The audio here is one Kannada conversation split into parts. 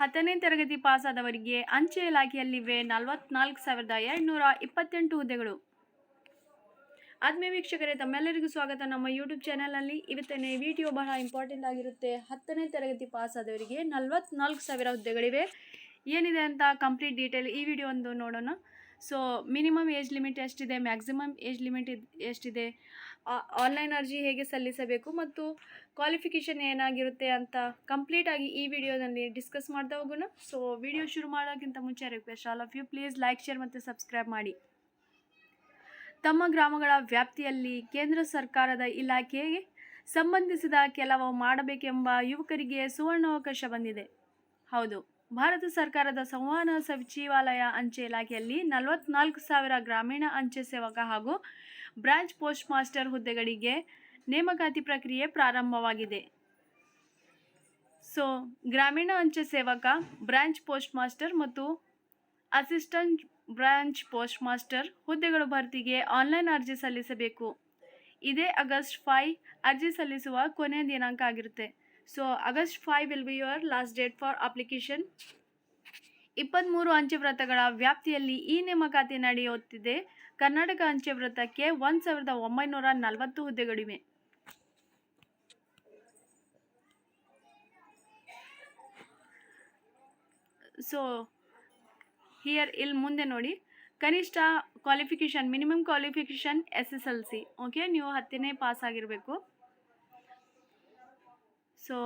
ಹತ್ತನೇ ತರಗತಿ ಪಾಸಾದವರಿಗೆ ಅಂಚೆ ಇಲಾಖೆಯಲ್ಲಿವೆ ನಲವತ್ನಾಲ್ಕು ಸಾವಿರದ ಎರಡುನೂರ ಇಪ್ಪತ್ತೆಂಟು ಹುದ್ದೆಗಳು. ಆತ್ಮೀಯ ವೀಕ್ಷಕರೇ, ತಮ್ಮೆಲ್ಲರಿಗೂ ಸ್ವಾಗತ. ನಮ್ಮ ಯೂಟ್ಯೂಬ್ ಚಾನಲಲ್ಲಿ ಇವತ್ತಿನ ವಿಡಿಯೋ ಬಹಳ ಇಂಪಾರ್ಟೆಂಟ್ ಆಗಿರುತ್ತೆ. ಹತ್ತನೇ ತರಗತಿ ಪಾಸಾದವರಿಗೆ ನಲವತ್ನಾಲ್ಕು ಸಾವಿರ ಹುದ್ದೆಗಳಿವೆ. ಏನಿದೆ ಅಂತ ಕಂಪ್ಲೀಟ್ ಡೀಟೇಲ್ ಈ ವಿಡಿಯೋ ಒಂದು ನೋಡೋಣ. ಸೊ ಮಿನಿಮಮ್ ಏಜ್ ಲಿಮಿಟ್ ಎಷ್ಟಿದೆ? ಮ್ಯಾಕ್ಸಿಮಮ್ ಏಜ್ ಲಿಮಿಟ್ ಎಷ್ಟಿದೆ? ಆನ್ಲೈನ್ ಅರ್ಜಿ ಹೇಗೆ ಸಲ್ಲಿಸಬೇಕು? ಮತ್ತು ಕ್ವಾಲಿಫಿಕೇಷನ್ ಏನಾಗಿರುತ್ತೆ ಅಂತ ಕಂಪ್ಲೀಟಾಗಿ ಈ ವಿಡಿಯೋದಲ್ಲಿ ಡಿಸ್ಕಸ್ ಮಾಡ್ತಾ ಹೋಗೋಣ. ಸೊ ವಿಡಿಯೋ ಶುರು ಮಾಡೋಕ್ಕಿಂತ ಮುಂಚೆ request all of you please like share ಮತ್ತು ಸಬ್ಸ್ಕ್ರೈಬ್ ಮಾಡಿ. ತಮ್ಮ ಗ್ರಾಮಗಳ ವ್ಯಾಪ್ತಿಯಲ್ಲಿ ಕೇಂದ್ರ ಸರ್ಕಾರದ ಇಲಾಖೆಗೆ ಸಂಬಂಧಿಸಿದ ಕೆಲವು ಮಾಡಬೇಕೆಂಬ ಯುವಕರಿಗೆ ಸುವರ್ಣಾವಕಾಶ ಬಂದಿದೆ. ಹೌದು. ಭಾರತ ಸರ್ಕಾರದ ಸಂವಹನ ಸಚಿವಾಲಯ ಅಂಚೆ ಇಲಾಖೆಯಲ್ಲಿ ನಲವತ್ನಾಲ್ಕು ಸಾವಿರ ಗ್ರಾಮೀಣ ಅಂಚೆ ಸೇವಕ ಹಾಗೂ ಬ್ರಾಂಚ್ ಪೋಸ್ಟ್ ಮಾಸ್ಟರ್ ಹುದ್ದೆಗಳಿಗೆ ನೇಮಕಾತಿ ಪ್ರಕ್ರಿಯೆ ಪ್ರಾರಂಭವಾಗಿದೆ. ಸೊ, ಗ್ರಾಮೀಣ ಅಂಚೆ ಸೇವಕ, ಬ್ರಾಂಚ್ ಪೋಸ್ಟ್ ಮಾಸ್ಟರ್ ಮತ್ತು ಅಸಿಸ್ಟೆಂಟ್ ಬ್ರಾಂಚ್ ಪೋಸ್ಟ್ ಮಾಸ್ಟರ್ ಹುದ್ದೆಗಳ ಭರ್ತಿಗೆ ಆನ್ಲೈನ್ ಅರ್ಜಿ ಸಲ್ಲಿಸಬೇಕು. ಇದೇ ಆಗಸ್ಟ್ ಫೈ ಅರ್ಜಿ ಸಲ್ಲಿಸುವ ಕೊನೆಯ ದಿನಾಂಕ ಆಗಿರುತ್ತೆ. So August five will be your last date for application ಇಪ್ಪತ್ತ್ಮೂರು ಅಂಚೆ ವ್ರತಗಳ ವ್ಯಾಪ್ತಿಯಲ್ಲಿ ಈ ನೇಮಕಾತಿ ನಡೆಯುತ್ತಿದೆ. ಕರ್ನಾಟಕ ಅಂಚೆ ವ್ರತಕ್ಕೆ ಒಂದು ಸಾವಿರದ ಒಂಬೈನೂರ ನಲವತ್ತು ಹುದ್ದೆಗಳಿವೆ ಸೊ ಹಿಯರ್ ಇಲ್ಲಿ ಮುಂದೆ ನೋಡಿ. ಕನಿಷ್ಠ qualification minimum qualification S S L C okay ನೀವು ಹತ್ತನೇ ಪಾಸ್ ಆಗಿರಬೇಕು. ಸೊ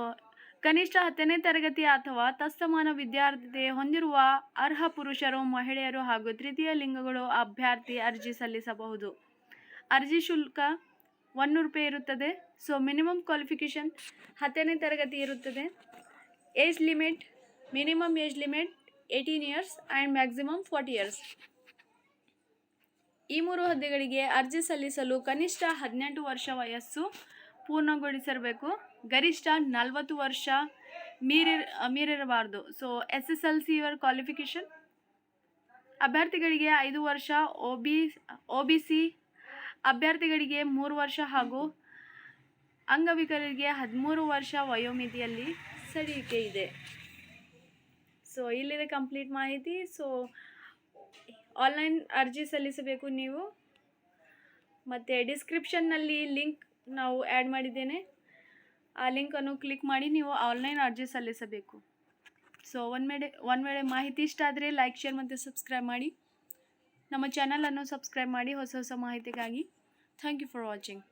ಕನಿಷ್ಠ ಹತ್ತನೇ ತರಗತಿ ಅಥವಾ ತತ್ಸಮಾನ ವಿದ್ಯಾರ್ಥಿ ಹೊಂದಿರುವ ಅರ್ಹ ಪುರುಷರು, ಮಹಿಳೆಯರು ಹಾಗೂ ತೃತೀಯ ಲಿಂಗಗಳು ಅಭ್ಯರ್ಥಿ ಅರ್ಜಿ ಸಲ್ಲಿಸಬಹುದು. ಅರ್ಜಿ ಶುಲ್ಕ ಒನ್ನೂರು ರೂಪಾಯಿ ಇರುತ್ತದೆ. ಸೊ ಮಿನಿಮಮ್ ಕ್ವಾಲಿಫಿಕೇಷನ್ ಹತ್ತನೇ ತರಗತಿ ಇರುತ್ತದೆ. Age limit, minimum age limit eighteen years and maximum forty years. ಈ ಮೂರು ಹುದ್ದೆಗಳಿಗೆ ಅರ್ಜಿ ಸಲ್ಲಿಸಲು ಕನಿಷ್ಠ ಹದಿನೆಂಟು ವರ್ಷ ವಯಸ್ಸು ಪೂರ್ಣಗೊಳಿಸಿರಬೇಕು. ಗರಿಷ್ಠ ನಲವತ್ತು ವರ್ಷ ಮೀರಿ, ಮೀರಿರಬಾರ್ದು. So S S L C your qualification ಅಭ್ಯರ್ಥಿಗಳಿಗೆ ಐದು ವರ್ಷ O B O B C ಅಭ್ಯರ್ಥಿಗಳಿಗೆ ಮೂರು ವರ್ಷ ಹಾಗೂ ಅಂಗವಿಕಲರಿಗೆ ಹದಿಮೂರು ವರ್ಷ ವಯೋಮಿತಿಯಲ್ಲಿ ಸಡಿಲಿಕೆ ಇದೆ. ಸೊ ಇಲ್ಲಿದೆ ಕಂಪ್ಲೀಟ್ ಮಾಹಿತಿ. ಸೊ ಆನ್ಲೈನ್ ಅರ್ಜಿ ಸಲ್ಲಿಸಬೇಕು ನೀವು. ಮತ್ತು ಡಿಸ್ಕ್ರಿಪ್ಷನ್ನಲ್ಲಿ ಲಿಂಕ್ ನಾವು ಆ್ಯಡ್ ಮಾಡಿದ್ದೇನೆ. ಆ ಲಿಂಕನ್ನು ಕ್ಲಿಕ್ ಮಾಡಿ ನೀವು ಆನ್ಲೈನ್ ಅರ್ಜಿ ಸಲ್ಲಿಸಬೇಕು. ಸೊ ಒಂದು ವೇಳೆ ಒಂದು ವೇಳೆ ಮಾಹಿತಿ ಇಷ್ಟ ಆದರೆ ಲೈಕ್ ಶೇರ್ ಮತ್ತು ಸಬ್ಸ್ಕ್ರೈಬ್ ಮಾಡಿ. ನಮ್ಮ ಚಾನಲನ್ನು ಸಬ್ಸ್ಕ್ರೈಬ್ ಮಾಡಿ ಹೊಸ ಹೊಸ ಮಾಹಿತಿಗಾಗಿ. Thank you for watching